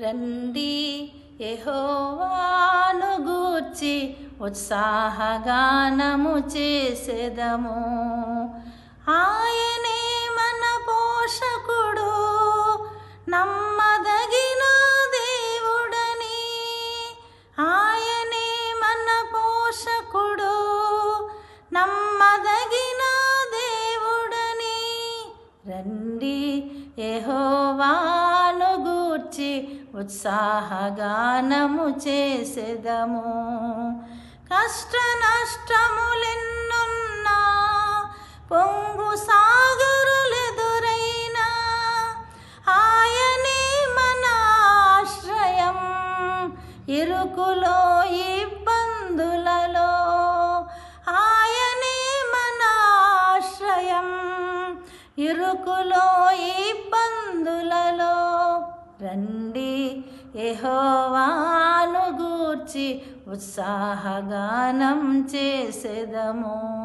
రండి యెహోవాను గూర్చి ఉత్సాహగానము చేసేదము. ఆయనే మన పోషకుడు నమ్మదగిన దేవుడని. ఆయనే మన పోషకుడు నమ్మదగిన దేవుడని. రండి యెహోవాను గూర్చి ఉత్సాహగానము చేసెదము. కష్ట నష్టములెన్నున్నా పొంగు సాగరులెదురైనా ఆయనే మన ఆశ్రయం. ఇరుకులో ఇబ్బందులలో ఆయనే మన ఆశ్రయం. ఇరుకులో ఇబ్బందులు రండి. యెహోవాను గూర్చి ఉత్సాహగానం చేసేదము.